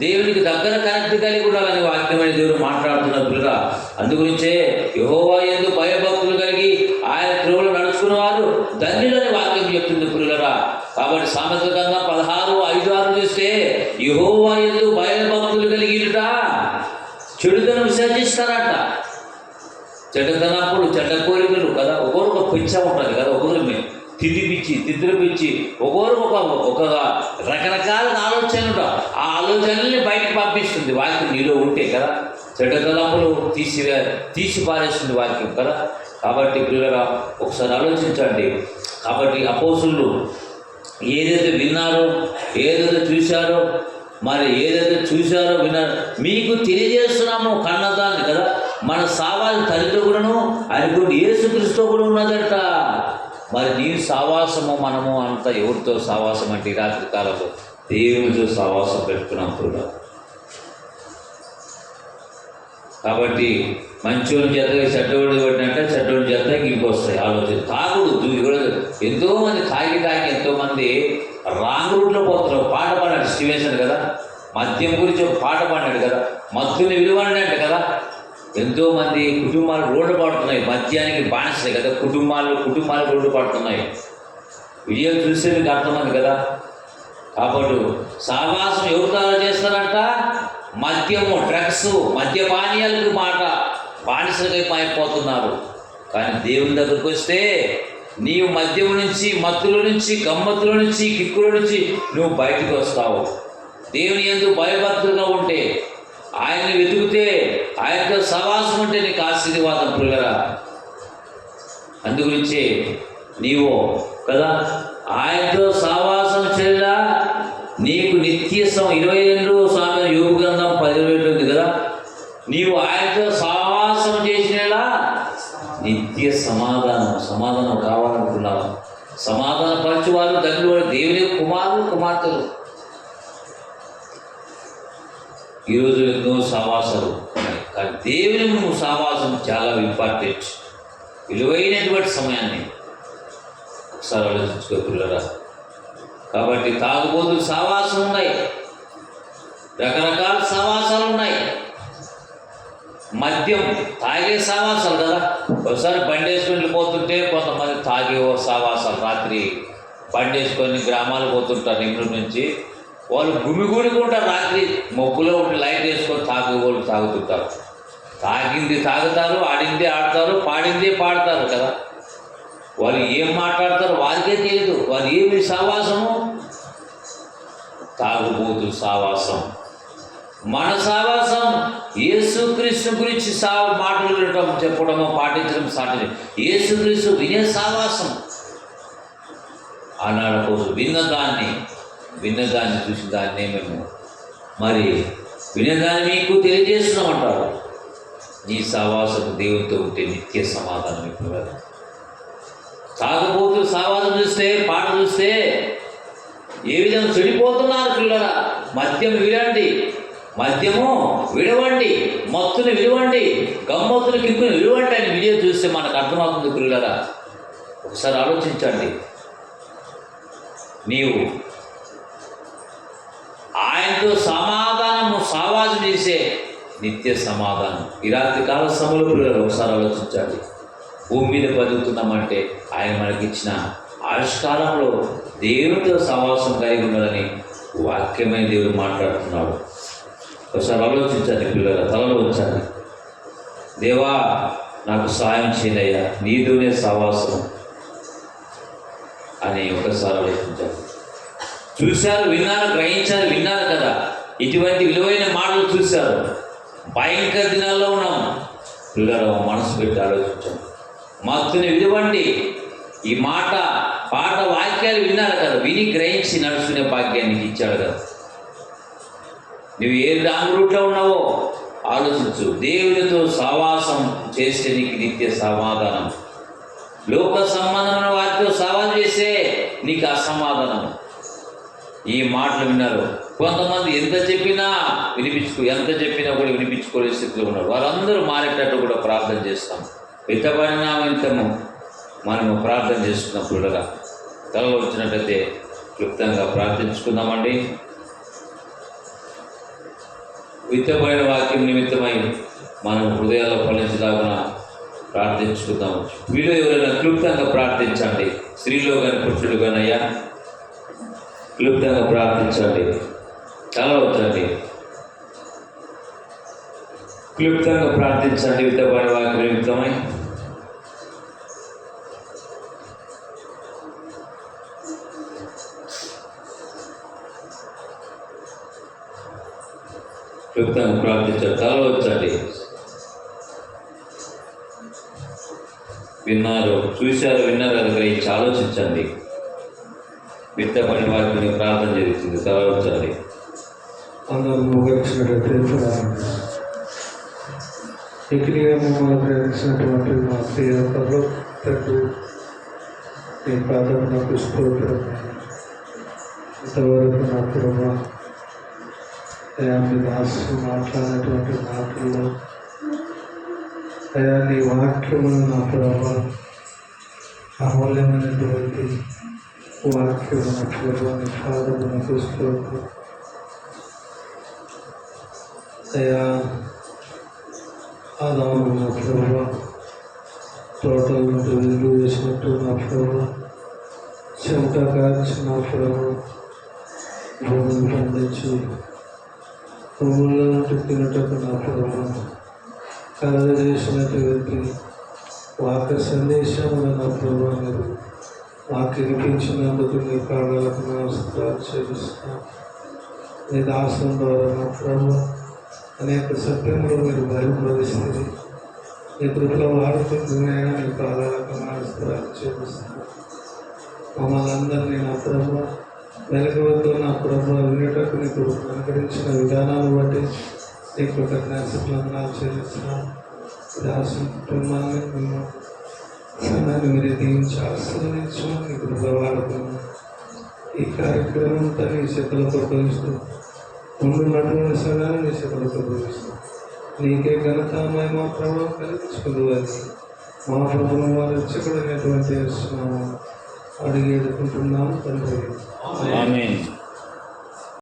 దేవునికి దగ్గర కనెక్ట్ కలిగి ఉండాలని వాక్యమైన దేవుడు మాట్లాడుతున్న పిల్లరా అందుగురించే యహోవా ఎందు భయభక్తులు కలిగి ఆయన త్రువులు నడుచుకున్న వారు ధన్యులని వాక్యం చెప్తుంది పిల్లరా. కాబట్టి సామెత పదహారు ఐదు ఆరు చూస్తే యహోవా ఎందు భయభక్తులు కలిగిట చెడుదనం విసర్జిస్తారట చెడ్డతనప్పుడు చెడ్డ కోరికలు కదా ఒకరికి ఒక పిచ్చ ఉంటుంది కదా ఒకరు మే- తిండి పిచ్చి పిచ్చి ఒకరు ఒక ఒక రకరకాల ఆలోచనల్ని బయటకు పంపిస్తుంది. వాక్యం నీలో ఉంటే కదా చెడ్డ తలంపులు తీసి తీసి పారేస్తుంది వాక్యం కదా. కాబట్టి పిల్లగా ఒకసారి ఆలోచించండి. కాబట్టి అపోసులు ఏదైతే విన్నారో ఏదైతే చూశారో మరి ఏదైతే చూశారో విన్నారో మీకు తెలియజేస్తున్నామో కన్నదాన్ని కదా. మన సావాలి తల్లితో కూడాను ఆయన కూడా యేసుక్రీస్తు కూడా ఉన్నదట. మరి నీ సావాసము మనము అంత ఎవరితో సావాసం అంటే రాత్రి కాలంలో దేవునితో సావాసం పెట్టుకున్నప్పుడు కాబట్టి మంచోని చేత చెడ్డోడి కొట్టినట్టే చెడ్డోడి చేత ఇంకొస్తాయి ఆలోచన తాగుడు దూ- కూడా తాగి తాగి ఎంతోమంది రాంగ్ రూట్లో పోతున్నారు పాట పాడాడు స్టీవెన్సన్ కదా? మద్యం గురించి ఒక పాట పాడాడు కదా? మత్తుని విలువడినట్టు కదా? ఎంతోమంది కుటుంబాలు రోడ్డు పడుతున్నాయి. మద్యానికి బానిసలే కదా? కుటుంబాలు కుటుంబాలు రోడ్డు పడుతున్నాయి. విజయం చూస్తే మీకు అర్థమైంది కదా? కాబట్టి సావాసం ఎవరు చేస్తారంట? మద్యము డ్రగ్స్ మద్యపానీయాలకు మాట. బానిసలుగా అయిపోతున్నారు కానీ దేవుని దగ్గరకు వస్తే నీవు మద్యం నుంచి మత్తుల నుంచి గమ్మత్తుల నుంచి కిక్కుల నుంచి నువ్వు బయటికి వస్తావు. దేవుని ఎందుకు భయభక్తులుగా ఉంటే ఆయన్ని వెతుకుతే ఆయనతో సవాసం ఉంటే నీకు ఆశీర్వాదం పిల్లరా? అందుగురించి నీవు కదా? ఆయనతో సావాసం చేయడా నీకు నిత్య సం ఇరవై రెండు స్వామి యోగ గ్రంథం పదివేలు ఉంది కదా? నీవు ఆయనతో సావాసం చేసినలా నిత్య సమాధానం సమాధానం కావాలనుకున్నావు. సమాధాన పరచువారు తండ్రి వాడు దేవుని కుమారులు కుమార్తెలు. ఈరోజు ఎన్నో సావాసాలు కానీ దేవుని నువ్వు సావాసం చాలా ఇంపార్టెంట్ విలువైనటువంటి సమయాన్ని. ఒకసారి ఆలోచించుకో పిల్లరా. కాబట్టి తాగుబోతులు సావాసం ఉన్నాయి రకరకాల సావాసాలు ఉన్నాయి మద్యం తాగే సావాసాలు కదా. ఒకసారి బండి వేసుకొని వెళ్ళిపోతుంటే కొంతమంది తాగే ఓ సావాసాలు రాత్రి బండి వేసుకొని గ్రామాలు పోతుంటారు నెల్లూరు నుంచి. వాళ్ళు గుమిగూడుకుంటారు రాత్రి. మొగ్గులో ఉండి లైట్ వేసుకొని తాగే వాళ్ళు తాగుతుంటారు. తాగింది తాగుతారు ఆడింది ఆడతారు పాడింది పాడతారు కదా. వాళ్ళు ఏం మాట్లాడతారో వారికే తెలియదు. వాళ్ళు ఏమి సావాసము తాగుబోతు సావాసం మన సావాసం యేసుక్రీస్తు గురించి సా మాటలు వినటం చెప్పడము పాటించడం సాటి యేసుక్రీస్తు వినే సావాసం ఆనాడు కోసం విన్నదాన్ని విన్నదాన్ని చూసి దాన్నే మేము మరి వినదాన్ని మీకు తెలియజేస్తున్నామంటారు. నీ సావాసం దేవునితో ఉంటే నిత్య సమాధానం ఇప్పుడు తాగబోతు సావాసం చూస్తే పాట చూస్తే ఏ విధంగా చెడిపోతున్నారు పిల్లల మద్యం విడండి మద్యము విడవండి. మత్తుని విలువండి గమ్మత్తుని కిక్కుని విలువండి అని వీడియో చూస్తే మనకు అర్థమవుతుంది పిల్లల ఒకసారి ఆలోచించండి. నీవు ఆయనతో సమాధానము సావాసం చేసే నిత్య సమాధానం. ఈ రాత్రి కాల సమయంలో పిల్లలు ఒకసారి ఆలోచించండి. భూమి మీద బతుకుతున్నామంటే ఆయన మనకిచ్చిన ఆవిష్కారంలో దేవునితో సమావాసం కలిగి ఉండాలని వాక్యమైన దేవుడు మాట్లాడుతున్నాడు. ఒకసారి ఆలోచించండి పిల్లల తలలో ఉంచండి దేవా నాకు సాయం చేయనయ్యా నీతోనే సవాసం అని ఒకసారి ఆలోచించాను చూశారు విన్నారు గ్రహించారు విన్నారు కదా. ఇటువంటి విలువైన మాటలు చూశారు. భయంకర దినాల్లో ఉన్నాం. పిల్లలు మనసు పెట్టి ఆలోచించాం మత్తుని విలువండి ఈ మాట పాట వాక్యాలు విన్నారు కదా విని గ్రహించి నడుచుకునే భాగ్యానికి ఇచ్చాడు కదా. నువ్వు ఏ రాంగ్ రూట్లో ఉన్నావో ఆలోచించు. దేవునితో సావాసం చేస్తే నీకు నిత్య సమాధానం. లోక సంబంధమైన వారితో సవాల్ చేస్తే నీకు అసమాధానం. ఈ మాటలు విన్నారు. కొంతమంది ఎంత చెప్పినా వినిపించుకో ఎంత చెప్పినా కూడా వినిపించుకోలే స్థితిలో ఉన్నారు. వారందరూ మారేటట్టు కూడా ప్రార్థన చేస్తాం. ఎంత పరిణామితము మనము ప్రార్థన చేసుకున్నప్పుడు తలలో వచ్చినట్టయితే క్లుప్తంగా ప్రార్థించుకుందామండి. విత్తబడిన వాక్యం నిమిత్తమై మనం హృదయాల్లో ఫలించలాగున ప్రార్థించుకుందాం. వీళ్ళు ఎవరైనా క్లుప్తంగా ప్రార్థించండి. స్త్రీలో కానీ పురుషులు కానీ అయ్యా క్లుప్తంగా ప్రార్థించండి. కలవచ్చండి క్లుప్తంగా ప్రార్థించండి. విత్తబడిన వాక్యం నిమిత్తమై క్లుప్తంగా ప్రార్థించండి కలవచ్చండి విన్నారు చూశారు విన్నారు అది గ్రహించి ఆలోచించండి. మిగతా పని వారిని ప్రార్థన చేస్తుంది తలవచ్చాలి అందరూ ముగించినట్లయితే ప్రారంభిస్తాం మమ్మల్ని ప్రేమించినటువంటి మా ప్రియ పర్లోకు మీ పాదం నాకు స్తోత్రం ఇంతవరకు నా కుటుంబ అయా మీ దాసు మాట్లాడినటువంటి మాటల్లో అయా నీ వాక్యములు నా ప్రభా అమూల్యమైనటువంటి వాక్యము నా ప్రభా నీ పాదము నాకు స్తోత్రం అయ్యా ఆదాము నా ప్రభు తోటల నుండి వెలుగు వేసినట్టు నా ప్రభు చెమట కాల్చి నా ప్రభు భూమిని పండించి భూముల్లో నుండి తినటకు నా ప్రభు కలగ చేసినటువంటి వాక్య సందేశములు నా ప్రభు మీరు మాకు వినిపించినందుకు మీ ప్రాణాలకు నమస్కారాలు చేస్తున్నాను నీ దాసం ద్వారా నా ప్రభు అనేక సత్యంలో మీరు బయలుపరిస్తుంది ఈ కృపలో వాడుకుంటున్నాయని మీ ప్రాణాలకు నమస్కారాలు చేపిస్తున్నాను మమ్మల్ని అందరినీ నా ప్రభు వెలుగువద్దు నా ప్రభు వినేటకు నీకు అనుకరించిన విధానాన్ని బట్టి నీ కృతజ్ఞతలను చెల్లిస్తున్నాను దాసం కుటుంబాన్ని మేము సంఘాన్ని మీరు దీవించి ఆశీర్వదించమని నీ కృపలో వాడుతున్నాను ఈ కార్యక్రమం అంతా నీ చేతులకు అప్పగిస్తూ ఉండున్నటువంటి సమయాన్ని నీ చేతులకు అప్పగిస్తూ నీకే ఘనత మహిమ ప్రభావం కలిగించుకుందు అని మా ప్రభుత్వం వారు రక్షకుడైనటువంటి యేసునామమున అడిగి ఎదుర్కొంటున్నాము తండ్రి. Amén.